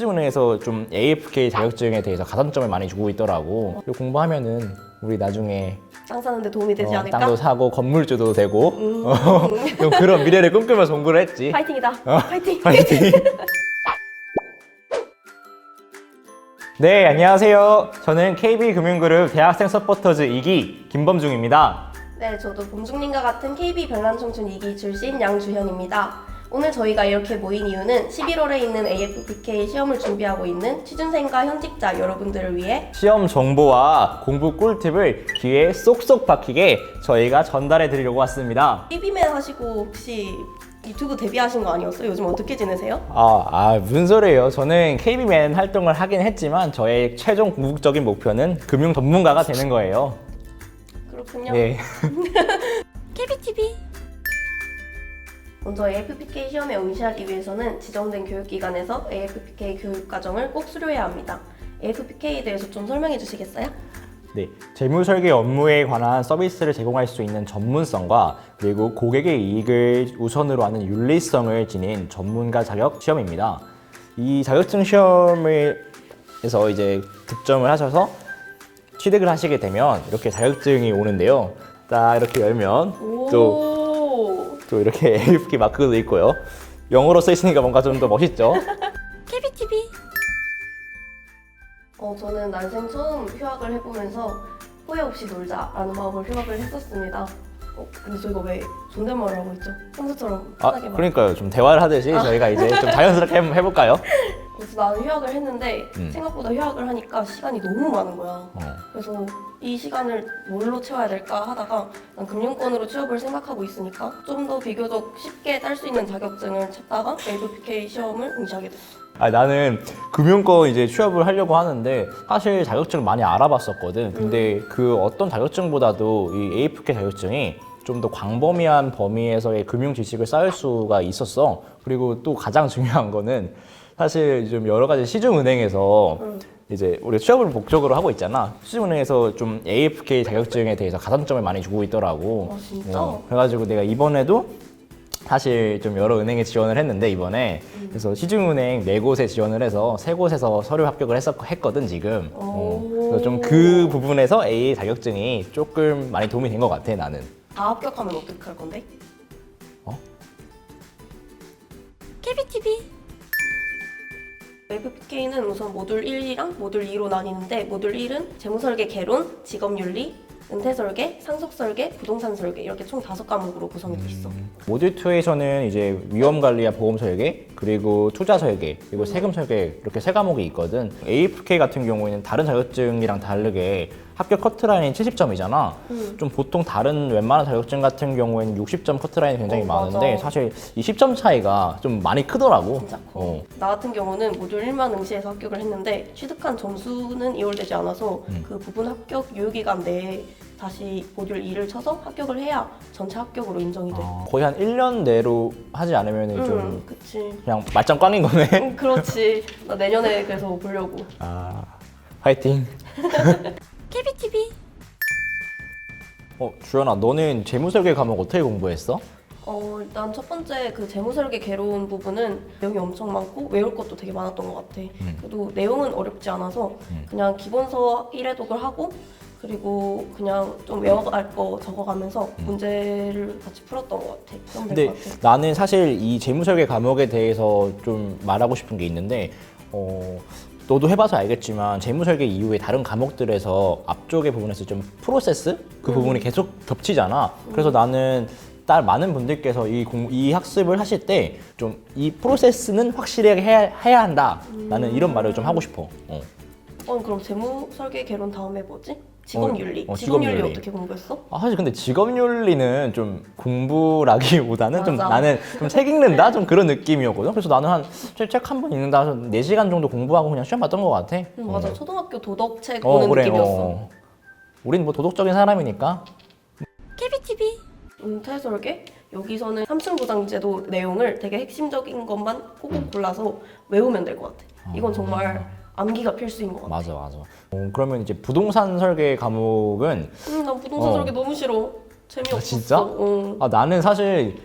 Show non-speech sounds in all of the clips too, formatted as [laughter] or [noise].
수지은행에서 좀 AFK 자격증에 대해서 가산점을 많이 주고 있더라고. 이거 공부하면은 우리 나중에 땅 사는데 도움이 되지 어, 않을까? 땅도 사고 건물주도 되고 음. 어, [laughs] 좀 그런 미래를 꿈꾸면서 공부를 했지. 파이팅이다. 어. [laughs] 파이팅. 파이팅. 네, 안녕하세요. 저는 KB금융그룹 대학생 서포터즈 2기 김범중입니다. 네, 저도 봄중님과 같은 KB 별난 청춘 2기 출신 양주현입니다. 오늘 저희가 이렇게 모인 이유는 11월에 있는 AFPK 시험을 준비하고 있는 취준생과 현직자 여러분들을 위해 시험 정보와 공부 꿀팁을 귀에 쏙쏙 박히게 저희가 전달해 드리려고 왔습니다. KB맨 하시고 혹시 유튜브 데뷔하신 거 아니었어요? 요즘 어떻게 지내세요? 아, 아, 무슨 소리예요? 저는 KB맨 활동을 하긴 했지만 저의 최종 궁극적인 목표는 금융 전문가가 되는 거예요. 그렇군요. 네. [laughs] 먼저 AFPK 시험에 응시하기 위해서는 지정된 교육기관에서 AFPK 교육과정을 꼭 수료해야 합니다. AFPK에 대해서 좀 설명해 주시겠어요? 네, 재무 설계 업무에 관한 서비스를 제공할 수 있는 전문성과 그리고 고객의 이익을 우선으로 하는 윤리성을 지닌 전문가 자격 시험입니다. 이 자격증 시험을 해서 이제 득점을 하셔서 취득을 하시게 되면 이렇게 자격증이 오는데요. 딱 이렇게 열면 또, 오. 또 이렇게 [laughs] AFK 마크도 있고요. 영어로 써 있으니까 뭔가 좀 더 멋있죠? [laughs] KBTV 어, 저는 난생 처음 휴학을 해보면서 후회 없이 놀자라는 마음으로 휴학을 했었습니다. 어, 근데 저희가 왜 존댓말을 하고 있죠? 평소처럼 아, 편하게 말. 그러니까요. 좀 대화를 하듯이 저희가 이제 좀 자연스럽게 한번 해볼까요? [laughs] 그래서 나는 휴학을 했는데 음. 생각보다 휴학을 하니까 시간이 너무 많은 거야. 어. 그래서 이 시간을 뭘로 채워야 될까 하다가 난 금융권으로 취업을 생각하고 있으니까 좀 더 비교적 쉽게 딸 수 있는 자격증을 찾다가 AFPK 시험을 응시하게 됐어. 아, 나는 금융권 이제 취업을 하려고 하는데 사실 자격증을 많이 알아봤었거든. 근데 그 어떤 자격증보다도 이 AFK 자격증이 좀 더 광범위한 범위에서의 금융 지식을 쌓을 수가 있었어. 그리고 또 가장 [laughs] 중요한 거는 사실 좀 여러 가지 시중은행에서 이제 우리 취업을 목적으로 하고 있잖아. 시중은행에서 좀 AFK 자격증에 대해서 가산점을 많이 주고 있더라고. 아, 진짜? 어, 그래가지고 내가 이번에도 사실 좀 여러 은행에 지원을 했는데 이번에 그래서 시중은행 네 곳에 지원을 해서 세 곳에서 서류 합격을 했었, 했거든 지금. 어, 그래서 좀 그 부분에서 A 자격증이 조금 많이 도움이 된 것 같아 나는. 다 합격하면 어떻게 할 건데? 어? KBTV FPK는 우선 모듈 1이랑 모듈 2로 나뉘는데 모듈 1은 재무설계 개론, 직업윤리, 은퇴설계, 상속설계, 부동산 설계 이렇게 총 다섯 과목으로 구성이 돼 있어. 모듈 2에서는 이제 위험 관리와 보험 설계, 그리고 투자 설계, 그리고 세금 설계 이렇게 세 과목이 있거든. AFK 같은 경우에는 다른 자격증이랑 다르게 합격 커트라인이 70점이잖아. 음. 좀 보통 다른 웬만한 자격증 같은 경우에는 60점 커트라인이 굉장히 어, 많은데 맞아. 사실 이 10점 차이가 좀 많이 크더라고. 진짜 커. 어. 나 같은 경우는 모듈 1만 응시해서 합격을 했는데 취득한 점수는 이월되지 않아서 음. 그 부분 합격 유효기간 내에 다시 모듈 2를 쳐서 합격을 해야 전체 합격으로 인정이 돼. 어, 거의 한 1년 내로 하지 않으면 응, 좀 그치. 그냥 말짱 꽝인 거네. 응, 그렇지. 나 내년에 그래서 보려고. 아, 화이팅. [laughs] KBTV. 어, 주연아, 너는 재무설계 과목 어떻게 공부했어? 어, 일단 첫 번째 그 재무설계 개론 부분은 내용이 엄청 많고 외울 것도 되게 많았던 것 같아. 음. 그래도 내용은 어렵지 않아서 음. 그냥 기본서 1회독을 하고 그리고 그냥 좀 외워갈 거 적어가면서 문제를 같이 풀었던 것 같아. 그럼 근데 같아. 나는 사실 이 재무설계 과목에 대해서 좀 말하고 싶은 게 있는데 어 너도 해봐서 알겠지만 재무설계 이후에 다른 과목들에서 앞쪽의 부분에서 좀 프로세스 그 부분이 계속 겹치잖아. 그래서 나는 딸 많은 분들께서 이, 공, 이 학습을 하실 때 좀 이 프로세스는 확실하게 해야, 해야 한다. 나는 이런 말을 좀 하고 싶어. 어. 어, 그럼 재무 설계 개론 다음에 뭐지? 직업윤리. 어, 직업윤리 직업윤리. 어떻게 공부했어? 아, 사실 근데 직업윤리는 좀 공부라기보다는 좀 맞아. 나는 좀 책 읽는다 좀 그런 느낌이었거든. 그래서 나는 한 책 한 번 읽는다 해서 4시간 정도 공부하고 그냥 시험 봤던 것 같아. 응, 맞아. 초등학교 도덕책 어, 보는 그래. 느낌이었어. 어. 우린 뭐 도덕적인 사람이니까. KBTV 은퇴설계 여기서는 삼층 보장제도 내용을 되게 핵심적인 것만 꼭꼭 골라서 외우면 될 것 같아. 이건 정말 암기가 필수인 것 같아. 맞아, 맞아. 어, 그러면 이제 부동산 설계 과목은 음, 난 부동산 어. 설계 너무 싫어. 재미없어. 아, 진짜? 어. 아, 나는 사실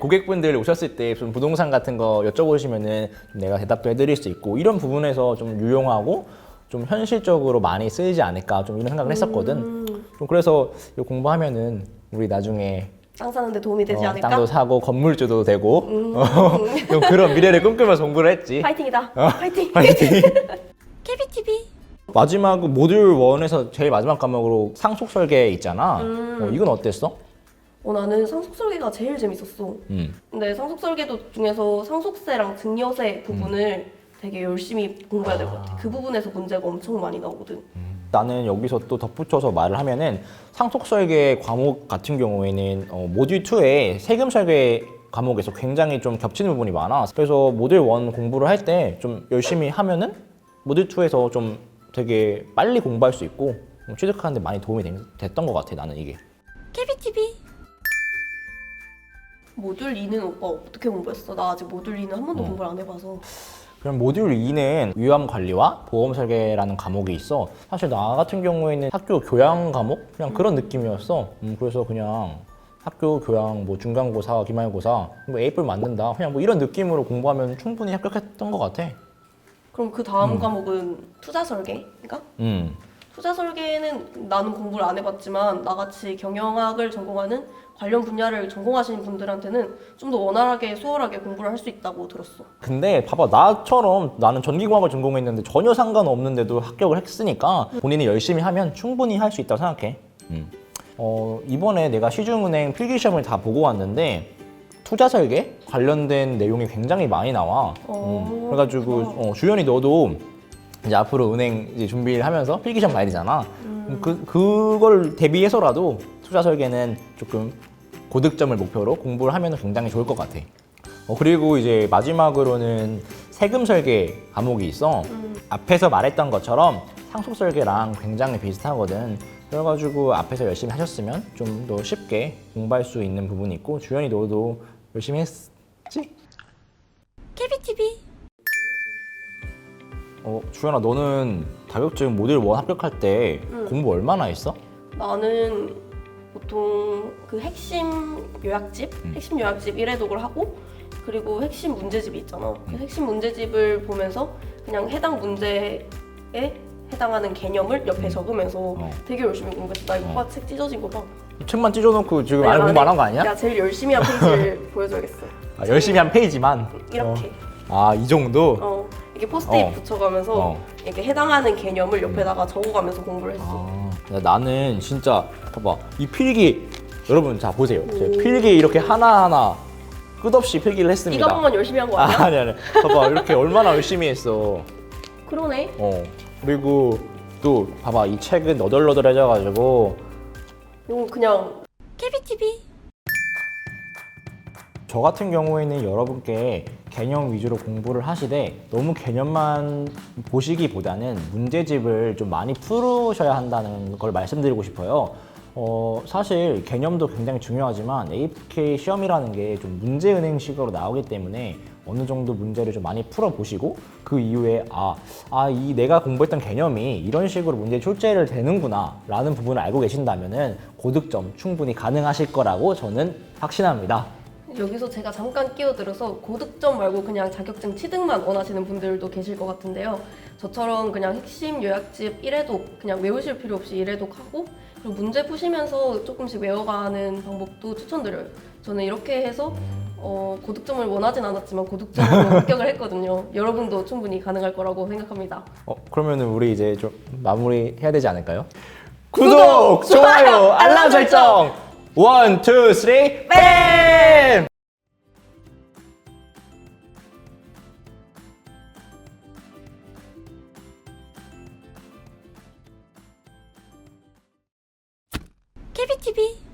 고객분들 오셨을 때 좀 부동산 같은 거 여쭤보시면은 좀 내가 대답도 해드릴 수 있고 이런 부분에서 좀 유용하고 좀 현실적으로 많이 쓰이지 않을까 좀 이런 생각을 했었거든. 음, 좀 그래서 이거 공부하면은 우리 나중에 땅 사는데 도움이 되지 어, 않을까? 땅도 사고 건물주도 되고 음. 어, [laughs] 좀 그런 미래를 꿈꾸면서 공부를 했지. 파이팅이다. 어, 파이팅. 파이팅. [laughs] KBTV. 마지막 모듈 1에서 제일 마지막 과목으로 상속 설계 있잖아. 음. 어, 이건 어땠어? 어, 나는 상속 설계가 제일 재밌었어. 음. 근데 상속 설계도 중에서 상속세랑 증여세 부분을 되게 열심히 공부해야 될 것 같아. 그 부분에서 문제가 엄청 많이 나오거든. 나는 여기서 또 덧붙여서 말을 하면은 상속 설계 과목 같은 경우에는 어, 모듈 2에 세금 설계 과목에서 굉장히 좀 겹치는 부분이 많아. 그래서 모듈 1 공부를 할 때 좀 열심히 하면은 모듈 2에서 좀 되게 빨리 공부할 수 있고 좀 취득하는데 많이 도움이 된- 됐던 것 같아. 나는 이게. KBTV. 모듈 2는 오빠 어떻게 공부했어? 나 아직 모듈 2는 한 번도 공부를 안 해봐서. 그럼 모듈 2는 위험 관리와 보험 설계라는 과목이 있어. 사실 나 같은 경우에는 학교 교양 과목 그냥 그런 느낌이었어. 음, 그래서 그냥 학교 교양 뭐 중간고사, 기말고사 뭐 A뿔 맞는다 그냥 뭐 이런 느낌으로 공부하면 충분히 합격했던 것 같아. 그럼 그 다음 과목은 투자 설계인가? 음. 투자 설계는 나는 공부를 안 해봤지만 나같이 경영학을 전공하는 관련 분야를 전공하시는 분들한테는 좀 더 원활하게 수월하게 공부를 할 수 있다고 들었어. 근데 봐봐 나처럼 나는 전기공학을 전공했는데 전혀 상관없는데도 합격을 했으니까 본인이 열심히 하면 충분히 할 수 있다고 생각해. 음. 어, 이번에 내가 시중은행 필기 시험을 다 보고 왔는데 투자 설계 관련된 내용이 굉장히 많이 나와. 어, 음. 그래가지고 어, 주연이 너도 이제 앞으로 은행 이제 준비를 하면서 필기 시험 봐야 되잖아. 그 그걸 대비해서라도 투자 설계는 조금 고득점을 목표로 공부를 하면 굉장히 좋을 것 같아. 어, 그리고 이제 마지막으로는 세금 설계 과목이 있어. 음. 앞에서 말했던 것처럼 상속 설계랑 굉장히 비슷하거든. 그래가지고 앞에서 열심히 하셨으면 좀 더 쉽게 공부할 수 있는 부분이 있고 주연이 너도 열심히 했지? KBTV. 어, 주연아 너는 자격증 모듈 1 합격할 때 응. 공부 얼마나 했어? 나는 보통 그 핵심 요약집, 음. 핵심 요약집 1회독을 하고 그리고 핵심 문제집이 있잖아. 그 핵심 문제집을 보면서 그냥 해당 문제에 해당하는 개념을 옆에 적으면서 어. 되게 열심히 공부했어. 나 이거 어. 책 찢어진 거 봐. 책만 찢어놓고 지금 알 공부 안 한 거 아니야? 내가 제일 열심히 한 페이지를 [laughs] 보여줘야겠어. 아, 열심히 한 페이지만 이렇게. 아이 정도? 어. 이게 포스트잇 어. 붙여가면서 어. 이렇게 해당하는 개념을 옆에다가 적어가면서 공부를 했어. 아, 야, 나는 진짜 봐봐 이 필기 여러분 자 보세요 제 필기 이렇게 하나 하나 끝없이 필기를 했습니다 보면 열심히 한거 아? [laughs] 아니 아니 봐봐 이렇게 얼마나 열심히 했어 그러네. 어 그리고 또 봐봐 이 책은 너덜너덜해져가지고 이건 그냥 KBTV 저 같은 경우에는 여러분께 개념 위주로 공부를 하시되 너무 개념만 보시기보다는 문제집을 좀 많이 풀으셔야 한다는 걸 말씀드리고 싶어요. 어, 사실 개념도 굉장히 중요하지만 AFK 시험이라는 게 좀 문제 은행식으로 나오기 때문에 어느 정도 문제를 좀 많이 풀어보시고 그 이후에 아, 아, 이 내가 공부했던 개념이 이런 식으로 문제 출제를 되는구나 라는 부분을 알고 계신다면은 고득점 충분히 가능하실 거라고 저는 확신합니다. 여기서 제가 잠깐 끼어들어서 고득점 말고 그냥 자격증 취득만 원하시는 분들도 계실 것 같은데요. 저처럼 그냥 핵심 요약집 1회독 그냥 외우실 필요 없이 1회독 하고 그리고 문제 푸시면서 조금씩 외워가는 방법도 추천드려요. 저는 이렇게 해서 어, 고득점을 원하진 않았지만 고득점으로 [laughs] 합격을 했거든요. 여러분도 충분히 가능할 거라고 생각합니다. 어, 그러면은 우리 이제 좀 마무리 해야 되지 않을까요? 구독, 좋아요, 알람 설정. 원, 투, 쓰리, 뱀! Evet gibi.